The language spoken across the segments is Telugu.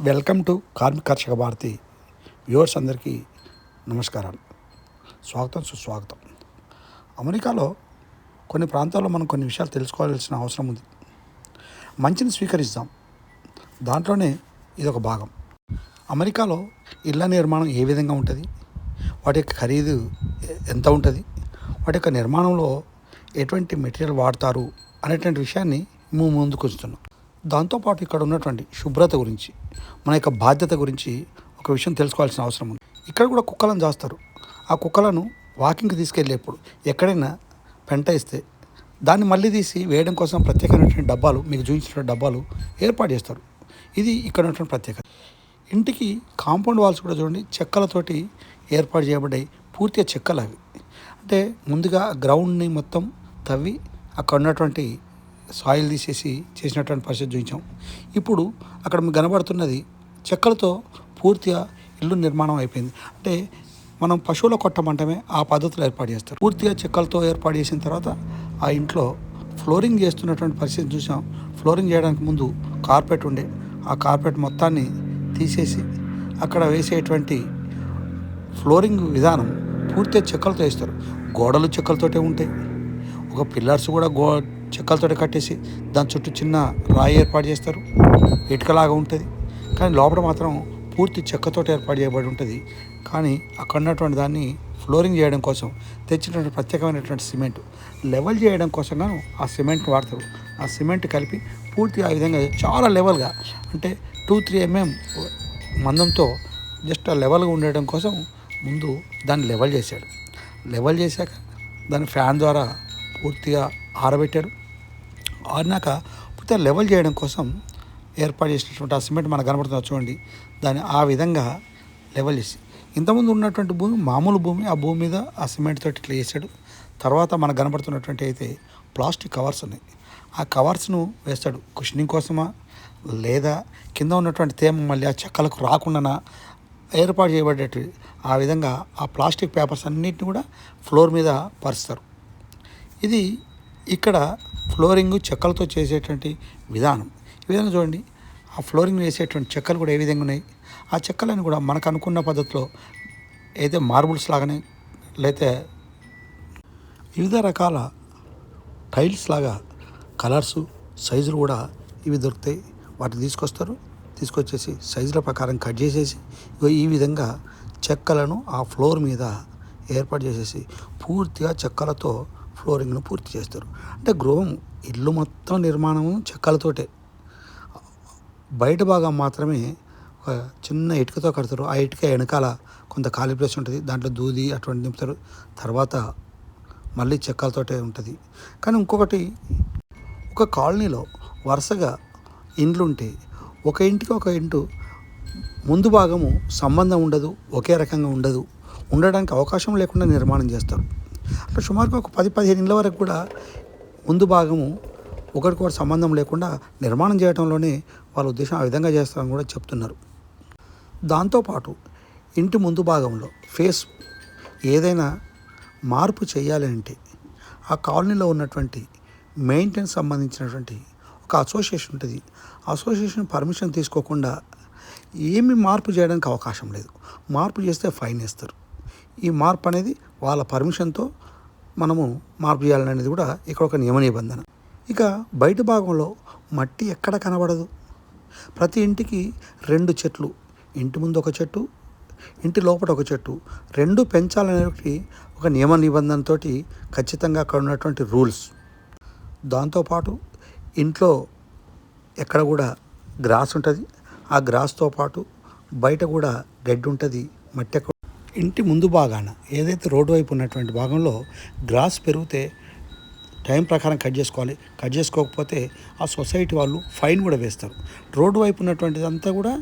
వెల్కమ్ టు కార్మిక కర్షక భారతి. వ్యూవర్స్ అందరికీ నమస్కారాలు స్వాగతం సుస్వాగతం. అమెరికాలో కొన్ని ప్రాంతాల్లో మనం కొన్ని విషయాలు తెలుసుకోవాల్సిన అవసరం ఉంది. మంచిని స్వీకరిస్తాం. దాంట్లోనే ఇది ఒక భాగం. అమెరికాలో ఇళ్ళ నిర్మాణం ఏ విధంగా ఉంటుంది? వాటి యొక్క ఖరీదు ఎంత ఉంటుంది? వాటి యొక్క నిర్మాణంలో ఎటువంటి మెటీరియల్ వాడతారు? అనేటువంటి విషయాన్ని మేము ముందుకు ఉంచుతున్నాం దాంతోపాటు ఇక్కడ ఉన్నటువంటి శుభ్రత గురించి మన యొక్క బాధ్యత గురించి ఒక విషయం తెలుసుకోవాల్సిన అవసరం ఉంది. ఇక్కడ కూడా కుక్కలను చేస్తారు ఆ కుక్కలను వాకింగ్కి తీసుకెళ్ళేప్పుడు ఎక్కడైనా పెంట ఇస్తే దాన్ని మళ్ళీ తీసి వేయడం కోసం ప్రత్యేకమైనటువంటి డబ్బాలు మీకు చూపించిన డబ్బాలు ఏర్పాటు చేస్తారు. ఇది ఇక్కడ ఉన్నటువంటి ప్రత్యేకత. ఇంటికి కాంపౌండ్ వాల్స్ కూడా చూడండి చెక్కలతోటి ఏర్పాటు చేయబడ్డాయి. పూర్తిగా చెక్కలు అవి. అంటే ముందుగా గ్రౌండ్ని మొత్తం తవ్వి అక్కడ ఉన్నటువంటి సాయిల్ తీసేసి చేసినటువంటి పరిస్థితి చూపించాం. ఇప్పుడు అక్కడ మీకు కనబడుతున్నది చెక్కలతో పూర్తిగా ఇల్లు నిర్మాణం అయిపోయింది. అంటే మనం పశువుల కొట్టమంటమే ఆ పద్ధతిలో ఏర్పాటు చేస్తారు. పూర్తిగా చెక్కలతో ఏర్పాటు చేసిన తర్వాత ఆ ఇంట్లో ఫ్లోరింగ్ చేస్తున్నటువంటి పరిస్థితి చూసాం. ఫ్లోరింగ్ చేయడానికి ముందు కార్పెట్ ఉండే. ఆ కార్పెట్ మొత్తాన్ని తీసేసి అక్కడ వేసేటువంటి ఫ్లోరింగ్ విధానం పూర్తిగా చెక్కలతో వేస్తారు గోడలు చెక్కలతోటే ఉంటాయి. ఒక పిల్లర్స్ కూడా గో చెక్కలతోటి కట్టేసి దాని చుట్టూ చిన్న రాయి ఏర్పాటు చేస్తారు. ఇటుకలాగా ఉంటుంది. కానీ లోపల మాత్రం పూర్తి చెక్కతో ఏర్పాటు చేయబడి ఉంటుంది. కానీ అక్కడ ఉన్నటువంటి దాన్ని ఫ్లోరింగ్ చేయడం కోసం తెచ్చినటువంటి ప్రత్యేకమైనటువంటి సిమెంట్ లెవెల్ చేయడం కోసం గాను ఆ సిమెంట్ వాడతారు. ఆ సిమెంట్ కలిపి పూర్తిగా ఆ విధంగా చాలా లెవెల్గా అంటే టూ త్రీ ఎంఎం మందంతో జస్ట్ ఆ లెవెల్గా ఉండడం కోసం ముందు దాన్ని లెవెల్ చేశాడు. లెవెల్ చేశాక దాన్ని ఫ్యాన్ ద్వారా పూర్తిగా ఆరబెట్టాడు ఆరినాక పూర్తిగా లెవెల్ చేయడం కోసం ఏర్పాటు చేసినటువంటి ఆ సిమెంట్ మనకు కనబడుతుంది చూడండి. దాన్ని ఆ విధంగా లెవెల్ చేసి ఇంతకుముందు ఉన్నటువంటి భూమి మామూలు భూమి ఆ భూమి మీద ఆ సిమెంట్ తోటి ఇట్లా చేశాడు. తర్వాత మనకు కనబడుతున్నటువంటి అయితే ప్లాస్టిక్ కవర్స్ ఉన్నాయి. ఆ కవర్స్ను వేస్తాడు కుషనింగ్ కోసమా లేదా కింద ఉన్నటువంటి తేమ మళ్ళీ ఆ చెక్కలకు రాకుండానా ఏర్పాటు చేయబడేటి ఆ విధంగా ఆ ప్లాస్టిక్ పేపర్స్ అన్నిటిని కూడా ఫ్లోర్ మీద పరుస్తారు. ఇది ఇక్కడ ఫ్లోరింగ్ చెక్కలతో చేసేటువంటి విధానం. ఈ విధంగా చూడండి ఆ ఫ్లోరింగ్ వేసేటువంటి చెక్కలు కూడా ఏ విధంగా ఉన్నాయి? ఆ చెక్కలను కూడా మనకు అనుకున్న పద్ధతిలో అయితే మార్బుల్స్ లాగానే లేతే వివిధ రకాల టైల్స్ లాగా కలర్స్ సైజులు కూడా ఇవి దొరుకుతాయి. వాటిని తీసుకొస్తారు. తీసుకొచ్చేసి సైజుల ప్రకారం కట్ చేసేసి ఈ విధంగా చెక్కలను ఆ ఫ్లోర్ మీద ఏర్పాటు చేసేసి పూర్తిగా చెక్కలతో ఫ్లోరింగ్ను పూర్తి చేస్తారు. అంటే గృహం ఇల్లు మొత్తం నిర్మాణము చెక్కలతోటే. బయట భాగం మాత్రమే ఒక చిన్న ఇటుకతో కడతారు. ఆ ఇటుక వెనకాల కొంత ఖాళీ ప్లేస్ ఉంటుంది. దాంట్లో దూది అటువంటి నింపుతారు. తర్వాత మళ్ళీ చెక్కలతోటే ఉంటుంది. కానీ ఇంకొకటి ఒక కాలనీలో వరుసగా ఇండ్లు ఉంటే ఒక ఇంటికి ఒక ఇంటు ముందు భాగము సంబంధం ఉండదు ఒకే రకంగా ఉండదు. ఉండడానికి అవకాశం లేకుండా నిర్మాణం చేస్తారు. అట్లా సుమారుగా ఒక పది పదిహేను ఇళ్ళ వరకు కూడా ముందు భాగము ఒకరికొకరు సంబంధం లేకుండా నిర్మాణం చేయడంలోనే వాళ్ళ ఉద్దేశం ఆ విధంగా చేస్తారని కూడా చెప్తున్నారు. దాంతోపాటు ఇంటి ముందు భాగంలో ఫేస్ ఏదైనా మార్పు చేయాలి అంటే ఆ కాలనీలో ఉన్నటువంటి మెయింటెనెన్స్ సంబంధించినటువంటి ఒక అసోసియేషన్ ఉంటుంది. అసోసియేషన్ పర్మిషన్ తీసుకోకుండా ఏమి మార్పు చేయడానికి అవకాశం లేదు. మార్పు చేస్తే ఫైన్ వేస్తారు. ఈ మార్పు అనేది వాళ్ళ పర్మిషన్తో మనము మార్పు చేయాలనేది కూడా ఇక్కడ ఒక నియమ నిబంధన ఇక బయట భాగంలో మట్టి ఎక్కడ కనబడదు? ప్రతి ఇంటికి రెండు చెట్లు ఇంటి ముందు ఒక చెట్టు ఇంటి లోపల ఒక చెట్టు రెండు పెంచాలనేటువంటి ఒక నియమ నిబంధనతో ఖచ్చితంగా అక్కడ ఉన్నటువంటి రూల్స్. దాంతోపాటు ఇంట్లో ఎక్కడ కూడా గ్రాస్ ఉంటుంది. ఆ గ్రాస్తో పాటు బయట కూడా గడ్డి ఉంటుంది మట్టి ఇంటి ముందు భాగాన ఏదైతే రోడ్డు వైపు ఉన్నటువంటి భాగంలో గ్రాస్ పెరిగితే టైం ప్రకారం కట్ చేసుకోవాలి. కట్ చేసుకోకపోతే ఆ సొసైటీ వాళ్ళు ఫైన్ కూడా వేస్తారు. రోడ్డు వైపు ఉన్నటువంటిదంతా కూడా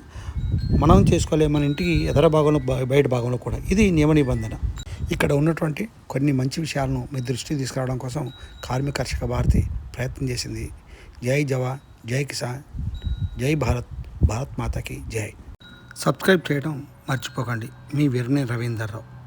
మనం చేసుకోవాలి మన ఇంటికి ఎదర భాగంలో బయట భాగంలో కూడా. ఇది నియమ నిబంధన. ఇక్కడ ఉన్నటువంటి కొన్ని మంచి విషయాలను మీ దృష్టికి తీసుకురావడం కోసం కార్మిక కర్షక భారతి ప్రయత్నం చేసింది. జై జవాన్ జై కిసాన్ జై భారత్ భారత్ మాతకి జై. సబ్స్క్రైబ్ చేయడం మర్చిపోకండి. మీ వీరుని రవీందర్ రావు.